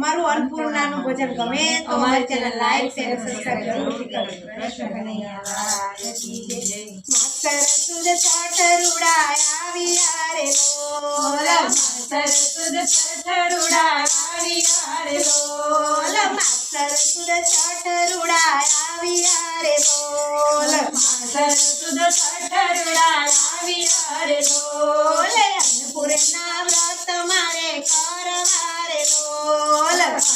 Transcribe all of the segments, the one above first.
અમારું અન્નપૂર્ણાનું ભજન ગમે તો અમારી ચેનલ લાઈક શેર સબસ્ક્રાઇબ જરૂરથી કરજો. માસ્તર સુદ છાટ રૂડાય આવી રે લોલ માસ્તર રે લોલ માસ્તર સુદ છાટ રૂડાય આવી રે લોલ માસ્તર સુદ છાટ રૂડાય આવી રે લોલ અન્નપૂર્ણા વ્રત મારે કરવા રે લોલ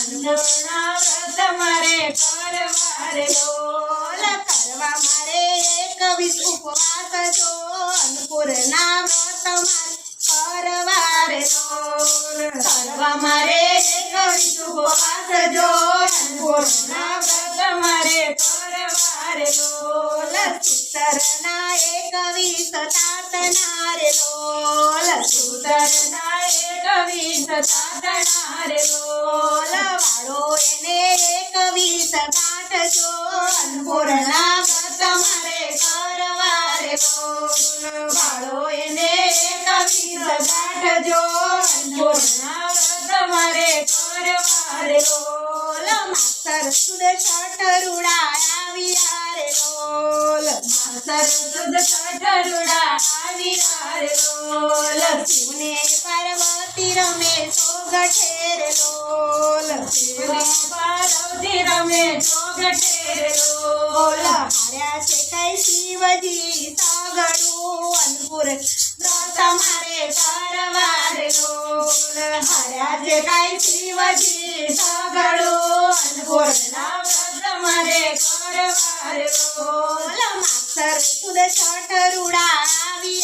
વ્રત મારે કરવા રે લોલ કરવા મારે એકવીસ ઉપવાસ જો અન્નપૂર્ણા વ્રત મારે કરવા રે લોલ કરવા મારે એકવીસ ઉપવાસ જો અન્નપૂર્ણા વ્રત મારે કરવા રે લોલ સૂતરના એકવીસ તાતના રે લોલ સૂતરના એકવીસ તાતના રે લોલ વાળો એને એકવીસ ગાંઠજો અન્નપૂર્ણા તમારે કરવારે કરવા વાળો એને એકવીસ ગાંઠજો અન્નપૂર્ણા વ્રત મારે લોલ સુદ છઠ આવ્યા રે લોલ માસ્તર સુદ છઠ આવ્યા રે લોલ શિવને પાર્વતી રમે સોગઠે રે લોલ. પાર્વતી રમે સોગઠે લોલ. હાર્યા છે કઈ શિવજી સાગડું અનપુર વ્રત મારે કરવા રે લોલ. હાર્યા છે કઈ શિવજી સાગડું અનપુર વ્રત મારે કરવા રે લોલ માસ્તર સુદ છઠ રૂડા લોલ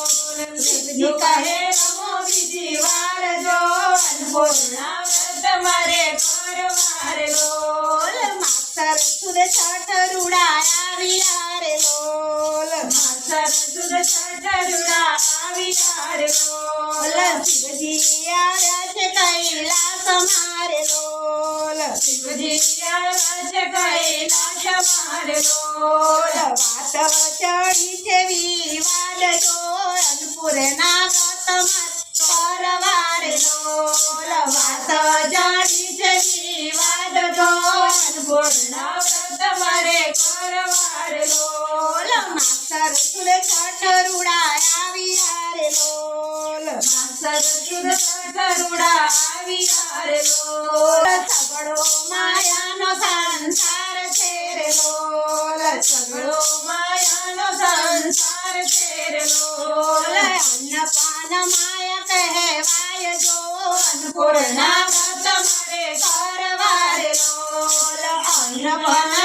विचारो शिवजी राज कैलास मारे लोल शिवजी राज कैलास मारे लोल वात चढ़ी चेवी वाल जोनपुर नागत मत परवार लोल वात चढ़ी चेवी वाल जोनपुर नागत मरे करवार માસ્તર સુદ છઠ રૂડા આવ્યા રે લોલ માસ્તર સુદ છઠ રૂડા આવ્યા રે લોલ સગડો માયાનો સંસાર છે રે લોલ સગડો માયાનો સંસાર છે રે લોલ અન્નપાન માયા કહેવાય જો અન્નપૂર્ણા વ્રત મારે કરવા રે લોલ અન્નપાન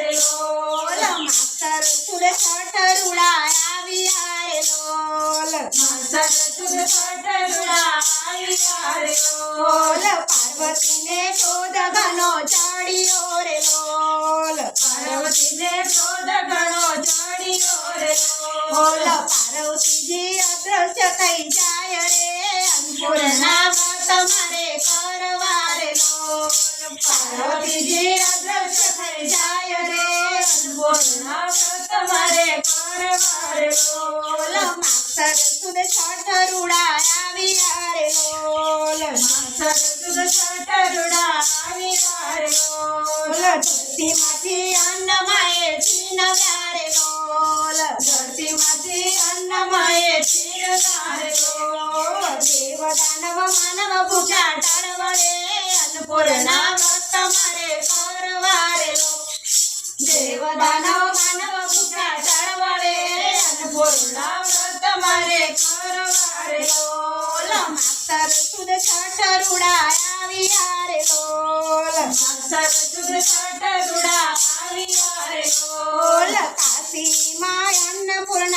લોલ માસ્તર સુદ છઠ રૂડા આવ્યા રે લોલ માસ્તર સુદ છઠ રૂડા આવ્યા રે લોલ પાર્વતીને શોધ ઘણો ચડ્યો રે લોલ પાર્વતીને શોધ ઘણો ચડ્યો રે લોલ પાર્વતીજી અદ્રશ્ય થઈ જાય રે અન્નપૂર્ણા વ્રત મારે કરવા રે લોલ પાર્વતીજી અદ્રશ્ય થઈ જાય રે અન્નપૂર્ણા વ્રત મારે કરવા રે લોલ માસ્તર સુદ છઠ રૂડા આવ્યા રે લોલ માસ્તર સુદ છઠ રૂડા આવ્યા રે લોલ ધરતીમાંથી અન્ન માએ છીનવ્યા રે લોલ ધરતીમાંથી અન્ન માએ છીનવ્યા રે લોલ દેવ દાનવ ಅನ್ನಮಯ ಕ್ಷೀರದಾರೋ ದೇವದಾನವ ಮಾನವ ಪುಟಾಟವರೇ ಅನ್ನಪೂರ್ಣ ವರ್ತಮರೆ ಕೌರವಾರೆಲೋ ದೇವದಾನವ ಮಾನವ ಪುಟಾಟವರೇ ಅನ್ನಪೂರ್ಣ ವರ್ತಮರೆ ಕೌರವಾರೆಲೋ ಮಾಸ್ತರ ಸುದ ಛಟರುಡಾಯಾವಿಯಾರೆಲೋ ಮಾಸ್ತರ ಸುದ ಛಟರುಡಾಯಾವಿಯಾರೆಲೋ ಕಾಶಿ ಮಾಯನ್ನಪೂರ್ಣ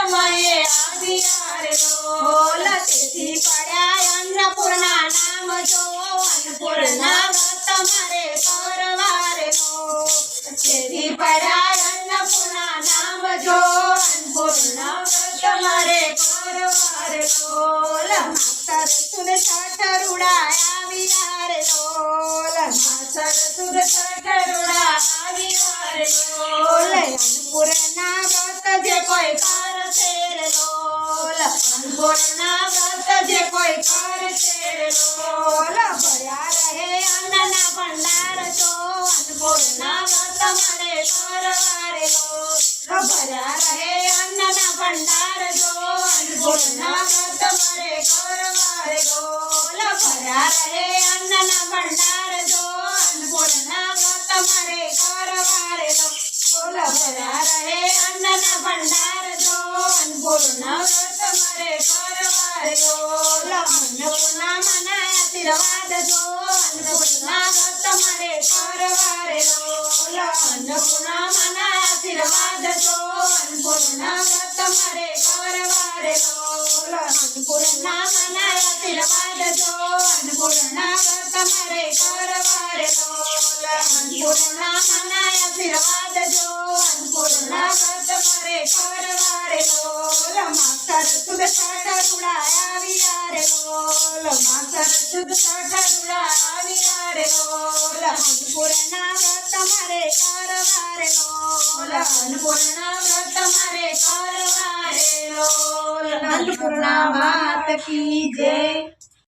દાન માએ આપ્યા રે લોલ તેથી પડ્યા અન્નપૂર્ણા નામ જો અન્નપૂર્ણા વ્રત મારે કરવા રે લોલ તેથી પડ્યા અન્નપૂર્ણા નામ જો અન્નપૂર્ણા વ્રત મારે કરવા રે લોલ માસ્તર સુદ છઠ રૂડાયા વિહાર લોલ માસ્તર સુદ છઠ રૂડા વિહાર લોલ જે કોઈ કરશે રે લોલ ભર્યા રહે અન્નના ભંડાર જો. અન્નપૂર્ણા વ્રત મારે કરવા રે ભર્યા રહે અન્નના ભંડાર જો. અન્નપૂર્ણા વ્રત ભંડાર જો. અન્નપૂર્ણા વ્રત ભંડાર અન્નપૂર્ણા વ્રત મારે કરવા રે લોલ અન્નપૂર્ણા મના આશીર્વાદ જો અન્નપૂર્ણા વ્રત મારે કરવા રે લોલ અન્નપૂર્ણા મના આશીર્વાદ જો અન્નપૂર્ણા વ્રત મારે કરવા રે લોલ અન્નપૂર્ણા મના આશીર્વાદ જો અન્નપૂર્ણા વ્રત મારે કરવા રે લોલ અન્નપૂર્ણા મના આશીર્વાદ જો અન્નપૂર્ણા વ્રત મારે કરવા રે લોલ માસ્તર સુદ છઠ રૂડાયા વિહારે લોલ માસ્તર સુદ છઠ રૂડાયા વિહારે લોલ અન્નપૂર્ણા વ્રત મારે કરવા રે લોલ અન્નપૂર્ણા વ્રત મારે કરવા રે લોલ અન્નપૂર્ણા માત કી જય